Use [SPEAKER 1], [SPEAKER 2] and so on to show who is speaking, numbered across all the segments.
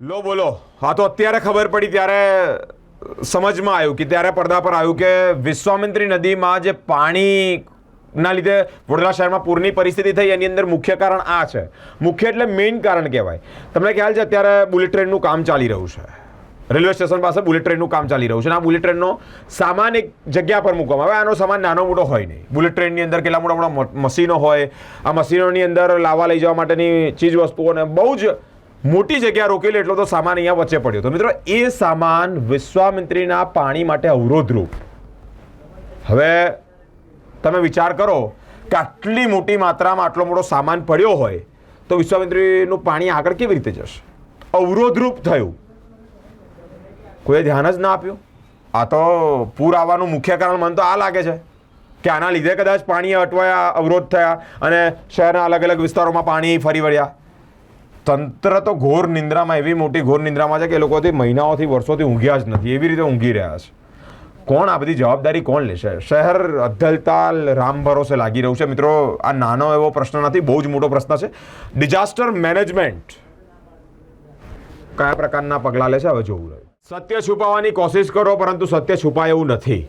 [SPEAKER 1] લો, બોલો. હા, તો અત્યારે ખબર પડી ત્યારે સમજમાં આવ્યું કે ત્યારે પડદા પર આવ્યું કે વિશ્વામિત્રી નદીમાં જે પાણીના લીધે વડોદરા શહેરમાં પૂરની પરિસ્થિતિ થઈ, એની અંદર મુખ્ય કારણ આ છે. મુખ્ય એટલે મેઇન કારણ કહેવાય. તમને ખ્યાલ છે અત્યારે બુલેટ ટ્રેનનું કામ ચાલી રહ્યું છે. રેલવે સ્ટેશન પાસે બુલેટ ટ્રેનનું કામ ચાલી રહ્યું છે અને આ બુલેટ ટ્રેનનો સામાન એક જગ્યા પર મૂકવામાં આવે. આનો સામાન નાનો મોટો હોય નહીં. બુલેટ ટ્રેનની અંદર કેટલા મોટા મોટા મશીનો હોય, આ મશીનોની અંદર લાવવા લઈ જવા માટેની ચીજ વસ્તુઓને બહુ જ મોટી જગ્યા રોકેલી એટલો તો સામાન અહીંયા વચ્ચે પડ્યો તો મિત્રો, એ સામાન વિશ્વામિત્રીના પાણી માટે અવરોધરૂપ. હવે તમે વિચાર કરો કે આટલી મોટી માત્રામાં આટલો મોટો સામાન પડ્યો હોય, તો વિશ્વામિત્રીનું પાણી આગળ કેવી રીતે જશે? અવરોધરૂપ થયું. કોઈએ ધ્યાન જ ના આપ્યું? આ તો પૂર આવવાનું મુખ્ય કારણ મને તો આ લાગે છે કે આના લીધે કદાચ પાણી અટવાયા, અવરોધ થયા અને શહેરના અલગ અલગ વિસ્તારોમાં પાણી ફરી વળ્યા. તંત્ર તો ઘોર નિંદ્રામાં, એવી મોટી ઘોર નિંદ્રામાં છે કે એ લોકોથી મહિનાઓથી, વર્ષોથી ઊંઘ્યા જ નથી. એવી રીતે ઊંઘી રહ્યા છે. કોણ આ બધી જવાબદારી કોણ લેશે? શહેર અદ્ધલતાલ રામ ભરોસે લાગી રહ્યું છે. મિત્રો, આ નાનો એવો પ્રશ્ન નથી, બહુ જ મોટો પ્રશ્ન છે. ડિઝાસ્ટર મેનેજમેન્ટ કયા પ્રકારના પગલાં લેશે હવે જોવું રહ્યું. સત્ય છુપાવવાની કોશિશ કરો, પરંતુ સત્ય છુપાય એવું નથી.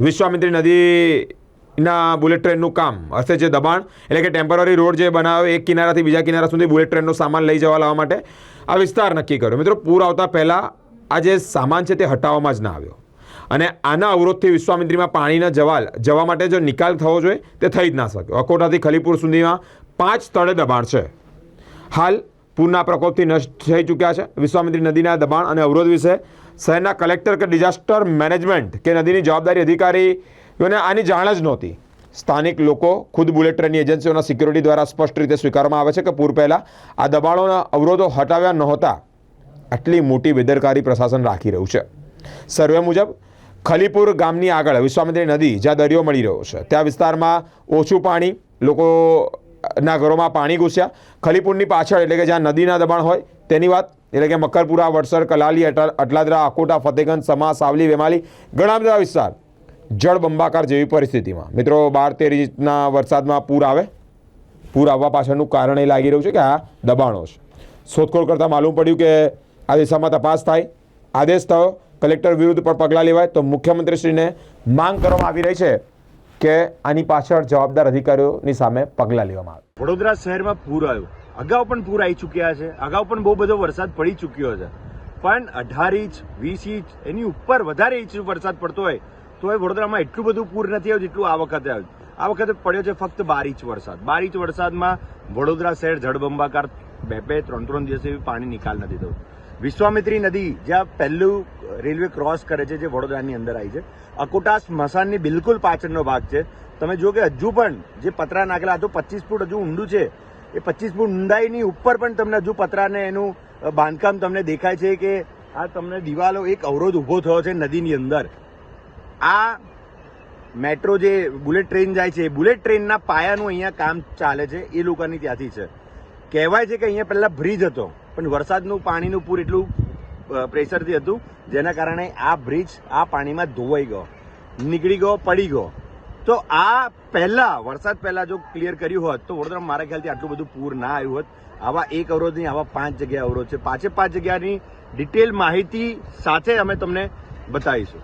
[SPEAKER 1] વિશ્વામિત્રી નદીના બુલેટ ટ્રેનનું કામ. હશે જે દબાણ. એટલે કે ટેમ્પરરી રોડ જે બનાવ્યો એક કિનારાથી બીજા કિનારા સુધી બુલેટ ટ્રેનનો સામાન લઈ જવા લાવવા માટે આ વિસ્તાર નક્કી કર્યો. મિત્રો, પૂર આવતા પહેલાં આ જે સામાન છે તે હટાવવામાં જ ના આવ્યો. અને આના અવરોધથી વિશ્વામિત્રીમાં પાણીના જવાલ, જવા માટે જો નિકાલ થવો જોઈએ, તે થઈ જ ના શક્યો. અકોટાથી ખલીપુર સુધીમાં પાંચ સ્થળે દબાણ છે. હાલ પૂરના પ્રકોપથી નષ્ટ થઈ ચૂક્યા છે. વિશ્વામિત્રી નદીના દબાણ અને અવરોધ વિશે શહેરના કલેક્ટર કે ડિઝાસ્ટર મેનેજમેન્ટ કે નદીની જવાબદારી અધિકારીઓને આની જાણ જ નહોતી. સ્થાનિક લોકો ખુદ બુલેટ ટ્રેનની એજન્સીઓના સિક્યુરિટી દ્વારા સ્પષ્ટ રીતે સ્વીકારવામાં આવે છે કે પૂર પહેલાં આ દબાણોના અવરોધો હટાવ્યા નહોતા. આટલી મોટી બેદરકારી પ્રશાસન રાખી રહ્યું છે. સર્વે મુજબ, ખલીપુર ગામની આગળ વિશ્વામિત્રી નદી, જ્યાં દરિયો મળી રહ્યો છે, ત્યાં વિસ્તારમાં ઓછું પાણી, લોકોના ઘરોમાં પાણી ઘૂસ્યા. ખલીપુરની પાછળ, એટલે કે જ્યાં નદીના દબાણ હોય, તેની વાત, એટલે કે મકરપુરા વડસર, કલાલી, અટલ- અટલાદરા, અકોટા, ફતેગંજ સમા સાવલી, વેમાલી, ઘણા બધા વિસ્તાર. જળબંબાકાર જેવી પરિસ્થિતિમાં. મિત્રો, બાર તેર ઇંચના વરસાદમાં પૂર આવે. પૂર આવવા પાછળનું કારણ એ લાગી રહ્યું છે કે આ દબાણો છે. શોધખોળ કરતાં માલુમ પડ્યું કે આ દિશામાં તપાસ થાય. આદેશ થયો. કલેક્ટર વિરુદ્ધ પણ પગલાં લેવાય. તો મુખ્યમંત્રીશ્રીને માંગ કરવામાં આવી રહી છે કે આની પાછળ જવાબદાર અધિકારીઓની સામે પગલાં લેવામાં આવે.
[SPEAKER 2] વડોદરા શહેરમાં પૂર આવ્યું. અગાઉ પણ પૂર આવી ચૂક્યા છે. અગાઉ પણ બહુ બધો વરસાદ પડી ચૂક્યો છે. પણ અઢાર ઇંચ, વીસ ઇંચ, એની ઉપર વધારે ઇંચ વરસાદ પડતો હોય તો એ વડોદરામાં એટલું બધું પૂર નથી આવ્યું જેટલું આ વખતે આવ્યું. આ વખતે પડ્યો છે ફક્ત બાર ઇંચ વરસાદ. બાર ઇંચ વરસાદમાં વડોદરા શહેર જળબંબાકાર બે બે ત્રણ ત્રણ દિવસે પાણી નિકાલ નથી થયું. વિશ્વામિત્રી નદી જ્યાં પહેલું રેલવે ક્રોસ કરે છે જે વડોદરાની અંદર આવી છે. અકોટા સ્મશાનની બિલકુલ પાછળનો ભાગ છે. તમે જુઓ કે હજુ પણ જે પતરા નાખેલા આ તો પચીસ ફૂટ હજુ ઊંડું છે. એ પચીસ ફૂટ ઊંડાઈની ઉપર પણ તમને હજુ પતરાને એનું બાંધકામ તમને દેખાય છે કે આ તમને દિવાલો એક અવરોધ ઊભો થયો છે નદીની અંદર. આ મેટ્રો જે બુલેટ ટ્રેન જાય છે, એ બુલેટ ટ્રેનના પાયાનું અહીંયા કામ ચાલે છે, એ લોકોની ત્યાંથી છે. કહેવાય છે કે અહીંયા પહેલાં બ્રિજ હતો, પણ વરસાદનું પાણીનું પૂર એટલું પ્રેશરથી હતું, જેના કારણે આ બ્રિજ આ પાણીમાં ધોવાઈ ગયો, નીકળી ગયો, પડી ગયો. તો આ પહેલાં, વરસાદ પહેલાં જો ક્લિયર કર્યું હોત, તો વડોદરા મારા ખ્યાલથી આટલું બધું પૂર ના આવ્યું હોત. આવા એક અવરોધની, આવા પાંચ જગ્યા અવરોધ છે. પાંચે પાંચ જગ્યાની ડિટેલ માહિતી સાથે અમે તમને બતાવીશું.